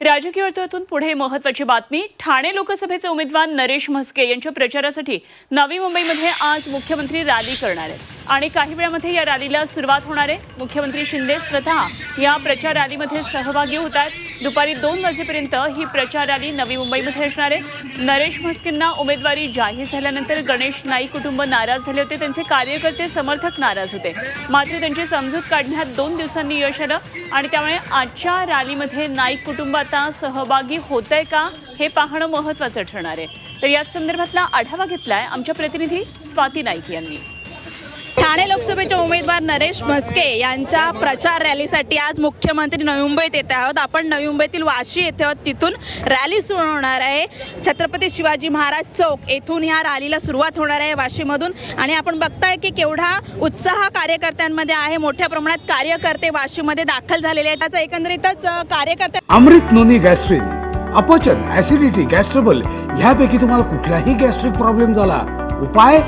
राजकीय वर्तुळातून पुढे महत्वाची बातमी. ठाणे लोकसभेचे उमेदवार नरेश म्हस्के यांच्या प्रचारासाठी नवी मुंबईमध्ये आज मुख्यमंत्री रॅली करणार आहेत. आणि काही वेळामध्ये या रॅलीला सुरुवात होणार आहे. मुख्यमंत्री शिंदे स्वतः या प्रचार रॅलीमध्ये सहभागी होत आहेत. दुपारी दोन वाजेपर्यंत ही प्रचार रॅली नवी मुंबईमध्ये असणार आहे. नरेश म्हस्केंना उमेदवारी जाहीर झाल्यानंतर गणेश नाईक कुटुंब नाराज झाले होते. त्यांचे कार्यकर्ते समर्थक नाराज होते. मात्र त्यांची समजूत काढण्यात दोन दिवसांनी यश आलं आणि त्यामुळे आजच्या रॅलीमध्ये नाईक कुटुंब आता सहभागी होत आहे का हे पाहणं महत्त्वाचं ठरणार आहे. तर याच संदर्भातला आढावा घेतलाय आमच्या प्रतिनिधी स्वाती नाईक यांनी. ठाणे लोकसभेचे उमेदवार नरेश म्हस्के यांच्या प्रचार रॅलीसाठी आज मुख्यमंत्री नवी मुंबईत येत आहोत. आपण नवी मुंबईतील वाशी येथे आहोत. तिथून रॅली सुरू होणार आहे. छत्रपती शिवाजी महाराज चौक येथून ह्या रॅलीला सुरुवात होणार आहे वाशीमधून. आणि आपण बघताय की केवढा उत्साह कार्यकर्त्यांमध्ये आहे. मोठ्या प्रमाणात कार्यकर्ते वाशीमध्ये दाखल झालेले आहेत. त्याचा एकंदरीतच कार्यकर्ते अमृत नोनी गॅस्ट्रिन अपचन ऍसिडिटी गॅस्ट्रबल ह्यापैकी तुम्हाला कुठलाही गॅस्ट्रिक प्रॉब्लेम झाला उपाय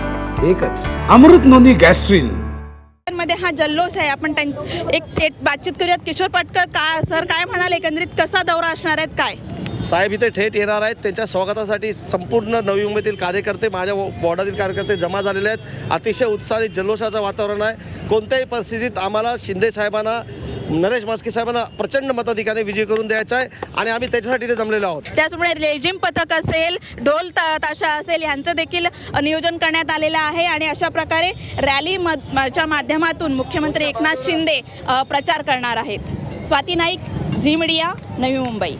एकच अमृत नोनी गॅस्ट्रिन. मध्ये हा जल्लोष आहे. आपण एक थेट बातचीत करूयात. किशोर पटकर का सर काय म्हणाले? एकंदरीत कसा दौरा असणार आहेत? काय? साहेब इथे थेट येणार आहेत. त्यांच्या स्वागतासाठी संपूर्ण नवी मुंबईतील कार्यकर्ते माझ्या वॉर्डातील कार्यकर्ते जमा झालेले आहेत. अतिशय उत्साह आणि जल्लोषाचं वातावरण आहे. कोणत्याही परिस्थितीत आम्हाला शिंदे साहेबांना नरेश मास्के साहेबांना प्रचंड मताधिकाने विजय करून द्यायचा आहे आणि आम्ही त्याच्यासाठी ते जमलेलो आहोत. त्याचमुळे लेझिम पथक असेल ढोल त- ताशा असेल यांचं देखील नियोजन करण्यात आलेलं आहे आणि अशा प्रकारे रॅली मध- च्या माध्यमातून मुख्यमंत्री एकनाथ शिंदे अ, प्रचार करणार आहेत. Swati Naik Zee media Navi Mumbai.